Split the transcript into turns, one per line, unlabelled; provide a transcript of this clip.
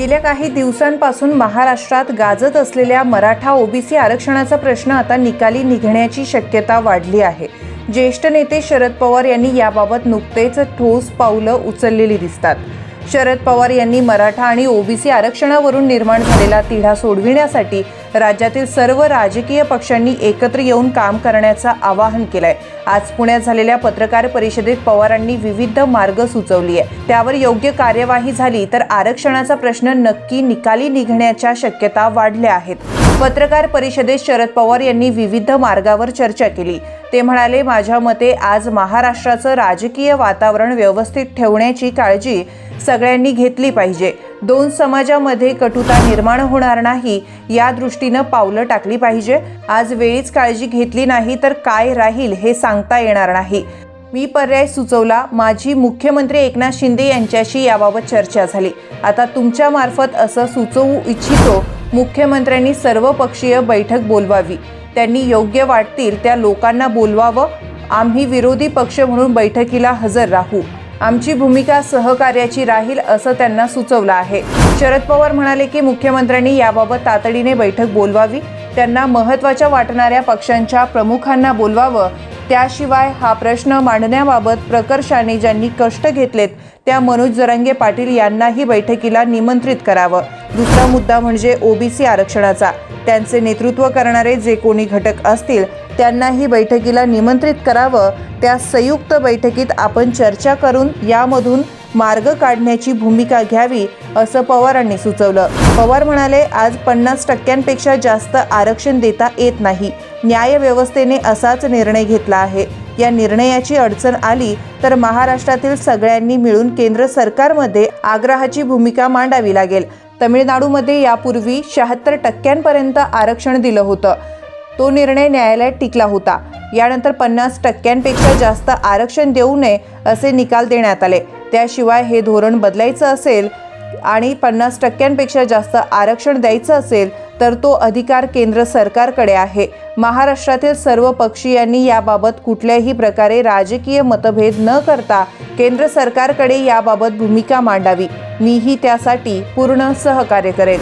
गेल्या काही दिवसांपासून महाराष्ट्रात गाजत असलेल्या मराठा ओबीसी आरक्षणाचा प्रश्न आता निकाली निघण्याची शक्यता वाढली आहे. ज्येष्ठ नेते शरद पवार यांनी याबाबत नुकतेच ठोस पावलं उचललेली दिसतात. शरद पवार यांनी मराठा आणि ओबीसी आरक्षणावरून निर्माण झालेला तिढा सोडविण्यासाठी राज्यातील सर्व राजकीय पक्षांनी एकत्र येऊन काम करण्याचं आवाहन केलंय. आज पुण्यात झालेल्या पत्रकार परिषदेत पवारांनी विविध मार्ग सुचवली आहे त्यावर योग्य कार्यवाही झाली तर आरक्षणाचा प्रश्न नक्की निकाली निघण्याच्या शक्यता वाढल्या आहेत. पत्रकार परिषदेत शरद पवार यांनी विविध मार्गावर चर्चा केली. ते म्हणाले माझ्या मते आज महाराष्ट्राचं राजकीय वातावरण व्यवस्थित ठेवण्याची काळजी सगळ्यांनी घेतली पाहिजे. दोन समाजामध्ये कटुता निर्माण होणार नाही या दृष्टीनं पावलं टाकली पाहिजे. आज वेळीच काळजी घेतली नाही तर काय राहील हे सांगता येणार नाही. मी पर्याय सुचवला. माझी मुख्यमंत्री एकनाथ शिंदे यांच्याशी याबाबत चर्चा झाली. आता तुमच्यामार्फत असं सुचवू इच्छितो मुख्यमंत्र्यांनी सर्वपक्षीय बैठक बोलवावी. त्यांनी योग्य वाटतील त्या लोकांना बोलवावं. आम्ही विरोधी पक्ष म्हणून बैठकीला हजर राहू. आमची भूमिका सहकार्याची राहील असं त्यांना सुचवलं आहे. शरद पवार म्हणाले की मुख्यमंत्र्यांनी याबाबत तातडीने बैठक बोलवावी. त्यांना महत्त्वाच्या वाटणाऱ्या पक्षांच्या प्रमुखांना बोलवावं. त्याशिवाय हा प्रश्न मांडण्याबाबत प्रकर्षाने ज्यांनी कष्ट घेतलेत त्या मनोज जरांगे पाटील यांनाही बैठकीला निमंत्रित करावं. दुसरा मुद्दा म्हणजे ओबीसी आरक्षणाचा. त्यांचे नेतृत्व करणारे जे कोणी घटक असतील त्यांनाही बैठकीला निमंत्रित करावं. त्या संयुक्त बैठकीत आपण चर्चा करून यामधून मार्ग काढण्याची भूमिका घ्यावी असं पवारांनी सुचवलं. पवार म्हणाले आज पन्नास टक्क्यांपेक्षा जास्त आरक्षण देता येत नाही. न्यायव्यवस्थेने असाच निर्णय घेतला आहे. या निर्णयाची अडचण आली तर महाराष्ट्रातील सगळ्यांनी मिळून केंद्र सरकारमध्ये आग्रहाची भूमिका मांडावी लागेल. तमिळनाडूमध्ये यापूर्वी शहात्तर टक्क्यांपर्यंत आरक्षण दिलं होतं. तो निर्णय न्यायालयात टिकला होता. यानंतर पन्नास टक्क्यांपेक्षा जास्त आरक्षण देऊ नये असे निकाल देण्यात आले. त्याशिवाय हे धोरण बदलायचं असेल आणि पन्नास टक्क्यांपेक्षा जास्त आरक्षण द्यायचं असेल तर तो अधिकार केंद्र सरकारकडे आहे. महाराष्ट्रातील सर्व पक्षीयांनी याबाबत कुठल्याही प्रकारे राजकीय मतभेद न करता केंद्र सरकारकडे याबाबत भूमिका मांडावी. मीही त्यासाठी पूर्ण सहकार्य करेन.